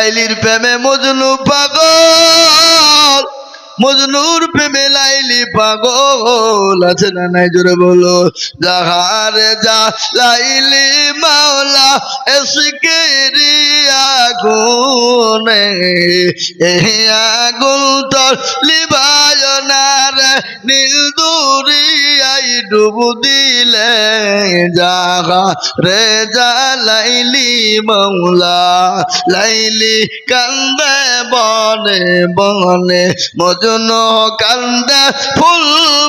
লাইলির প্রেমে মজনু পাগল। মজনুর প্রেমে লাইলি পাগল। আছে না নাই জোরে বলো? যাহারে যা লাইলি মাওলা এসকে আগুনে এই আগুন তোর লিবায় না নীল দুরিয়াই ডুবু দিলে যাহা রে যা লাইলি মাওলা লাইলি কান্দে বনে বনে, মজনু কান্দে ফুল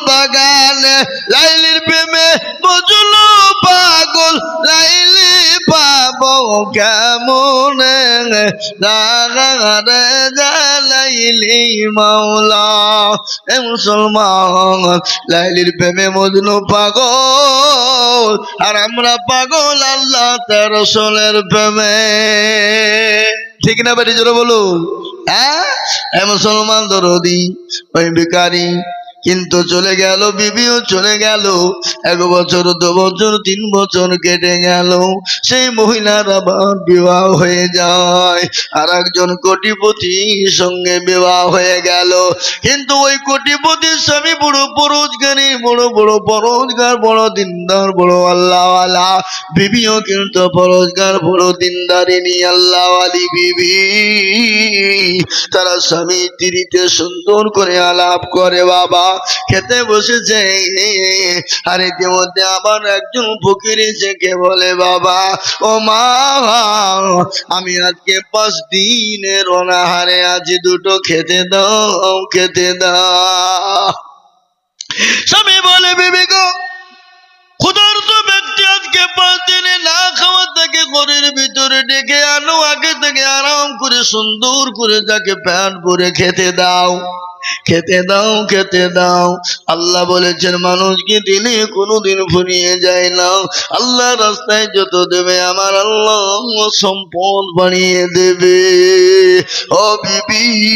বাগানে, লাইলির প্রেমে মজনু পাগল, লাইলি পাবো কেমনে? রে যা লাইলি মাওলা। এ মুসলমান, লাইলির প্রেমে মজনু পাগল, আর আমরা পাগল আল্লাহ তার রসুলের প্রেমে। ঠিক না বাড়ি জোরে বলুন। হ্যাঁ? এ মুসলমান দরদি, ওই ভিকারি কিন্তু চলে গেল, বিবিও চলে গেল। এক বছর, দু বছর, তিন বছর কেটে গেল। সেই মহিলার আবার বিবাহ হয়ে যায়। আর একজন কোটিপতির সঙ্গে বিবাহ হয়ে গেল। কিন্তু ওই কোটিপতির স্বামী বড় পরোজগারি বড় বড় পরোজগার, বড় দিনদার, বড় আল্লাহওয়ালা। বিবিও কিন্তু পরোজগার, বড় দিনদারিনী আল্লাহওয়ালি বিবি। তারা স্বামী তিরিতে সুন্দর করে আলাপ করে, বাবা। খেতে বসেছে। আর ইতিমধ্যে আবার একজন ফকির এসে কে বলে, বাবা, ও মা, আমি আজকে পাঁচ দিনের অনাহারে আজ দুটো খেতে দাও খেতে দাও। স্বামী বলে বিবি গো ক্ষুধার্ত ব্যক্তি আজকে পাঁচ দিনে না খাওয়া তাকে ঘরের ভিতরে ডেকে আনো। সুন্দর করে তাকে প্যান্ট করে খেতে দাও। খেতে দাও খেতে দাও। আল্লাহ বলেছেন মানুষকে দিলে কোনোদিন ফুরিয়ে যায় না? আল্লাহ রাস্তায় যত দেবে, আমার আল্লাহ সম্পদ বানিয়ে দেবে। ও বিবি,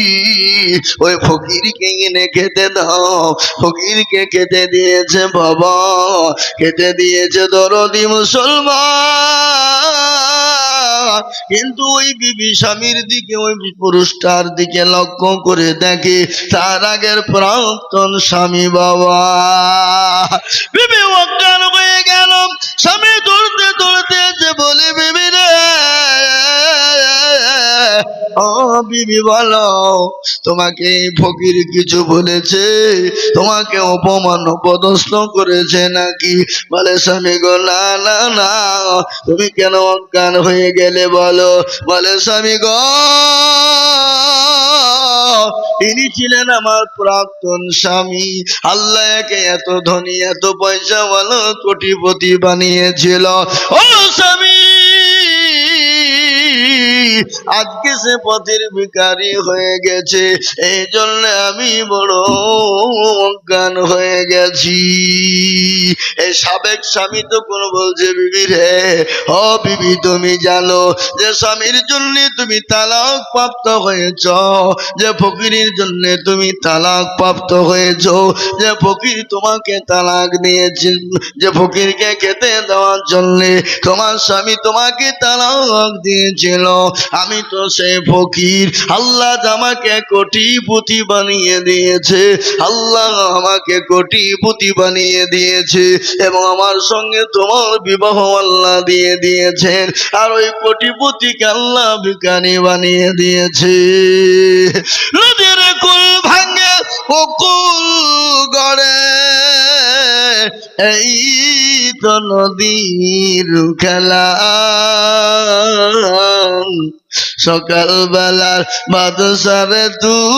ওই ফকিরকে এনে খেতে দাও। ফকিরকে খেতে দিয়েছে বাবা, খেতে দিয়েছে দরদি মুসলমান। কিন্তু ওই বিবি স্বামীর দিকে ওই পুরুষটার দিকে লক্ষ্য করে দেখে তার আগের প্রাক্তন স্বামী বাবা। বিবি অজ্ঞান হয়ে গেল। স্বামী দৌড়তে দৌড়তে যে বলে, বিবি ও বিবি বলো, তোমাকে ফকির কিছু বলেছে? তোমাকে অপমান পদস্থ করেছে নাকি? বলে, স্বামী গো, না না না, তুমি কেন অজ্ঞান হয়ে গেলে বলো? বলে, স্বামী গো, ইনি ছিলেন আমার প্রাক্তন স্বামী। আল্লাহ একে এত ধনী, এত পয়সা বলো, কোটিপতি বানিয়েছিল। ও স্বামী আজকে সে পথের ভিকারি হয়ে গেছে। এই জন্য আমি বড় অজ্ঞান হয়ে গেছি। এই সাবেক স্বামী তো কোন বলছে, বিবি রে ও বিবি, তুমি জানো যে স্বামীর জন্য তুমি তালাক প্রাপ্ত হয়েছ, যে ফকিরের জন্য তুমি তালাক প্রাপ্ত হয়েছ, যে ফকির তোমাকে তালাক দিয়েছে, যে ফকিরকে খেতে দেওয়ার জন্য তোমার স্বামী তোমাকে তালাক দিয়েছিল। আমি তো ফকির। আল্লাহ আমাকে কোটিপতি বানিয়ে দিয়েছে। আল্লাহ আমাকে কোটিপতি বানিয়ে দিয়েছে এবং আমার সঙ্গে তোমার বিবাহ আল্লাহ দিয়ে দিয়েছেন। আর ওই কোটিপতিকে আল্লাহ ভিকারি বানিয়ে দিয়েছে। নদীর কুল ভাঙে ও কুল গড়ে। এই তো নদীর খেলা। সকালবেলার বাদশারে তুই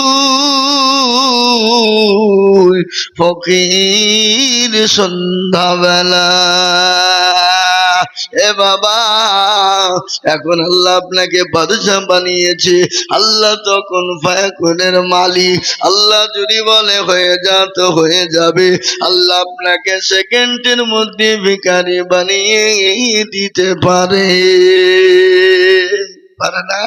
ফকির সন্ধ্যাবেলা। এ বাবা, এখন আল্লাহ আপনাকে বাদশাহ বানিয়েছে। আল্লাহ তখন ফায়াকুনের মালিক। আল্লাহ যদি বলে হয়ে যা তো হয়ে যাবে। আল্লাহ আপনাকে সেকেন্ডের মধ্যে ভিকারি বানিয়ে দিতে পারে। পারে না?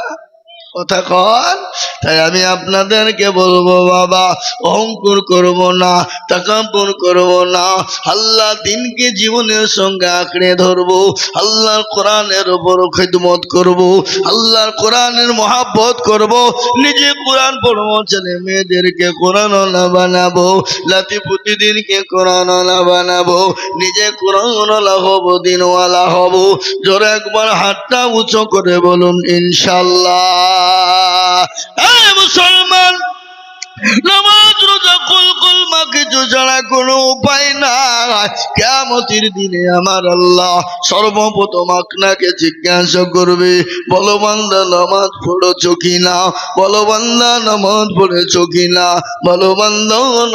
কথা কন, তাই আমি আপনাদেরকে বলব, বাবা, অহংকার করব না তাকাব্বর করব না, আল্লাহ দিনকে জীবনের সঙ্গে আঁকড়ে ধরবো, আল্লাহর কোরআনের ওপর খেদমত করব, আল্লাহর কোরআনের মহাব্বত করব, নিজে কোরআন পড়ব, ছেলে মেয়েদেরকে কোরআন বানাবো, লাতি প্রতিদিনকে কোরআন বানাবো, নিজে কোরআন হব, দিনওয়ালা হব, জোরে একবার হাতটা উঁচু করে বলুন, ইনশাল্লাহ। মুসলমান নামাজ রোজা কুল কুল মা কিছু ছাড়া কোনো উপায় নাই। কেমতির দিনে আমার আল্লাহ সর্বপ্রথম আপনাকে জিজ্ঞাসা করবে নামাজ পড়েছ নামাজ পড়েছ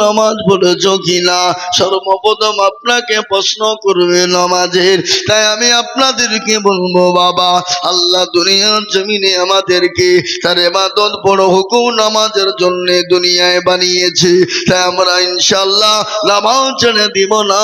নামাজ পড়েছ সর্বপ্রথম আপনাকে প্রশ্ন করবে নামাজের। তাই আমি আপনাদেরকে বলব, বাবা, আল্লাহ দুনিয়ার জমিনে আমাদেরকে তার বড় হুকুম নামাজের জন্য দুনিয়ায় বানিয়েছে। তাই আমরা ইনশাল্লাহ নামাজ ছেড়ে দিব না,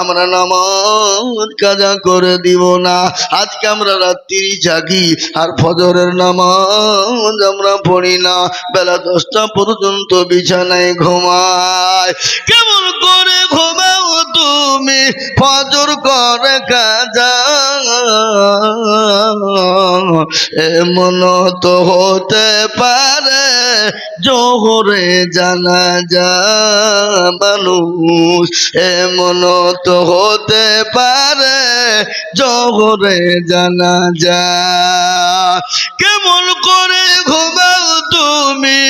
আমরা নামাজ কাজা করে দিব না। আজকে আমরা রাত্রি জাগি, আর ফজরের নামাজ আমরা পড়ি না। বেলা দশটা পর্যন্ত বিছানায় ঘুমায় কেমন করে ঘুমাও তুমি? ফজর করে কাজা। এমন তো হতে পারে, জোহরে জানা মানুষ এমন তো হতে পারে, জোহরে জানা যা। কেমন করে ঘুমাও তুমি,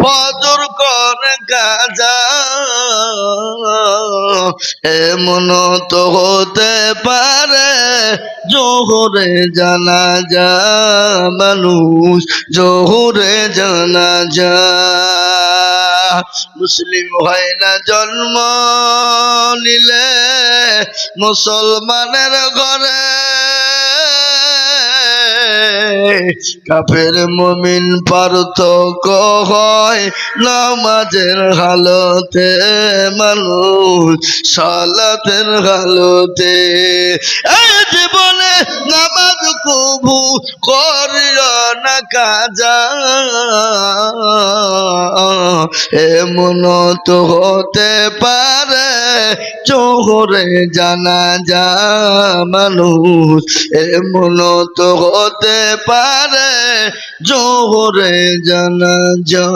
ফজর করে গাজা। এমন তো হতে পারে জোহরে জানা যা মানুষ জোহরে জানা যা। মুসলিম হয় না জন্ম নিলে মুসলমানের ঘরে কাফের মমিন পার্থক্য হয় নামাজের হালতে, মানুষ সালাতের হালতে। এই জীবনে নামাজ কবু করিও না কাজা। এমন তো হতে পারে চোহরে জানা যা মানুষ এমন তো হতে পারে জোহরে জানা যা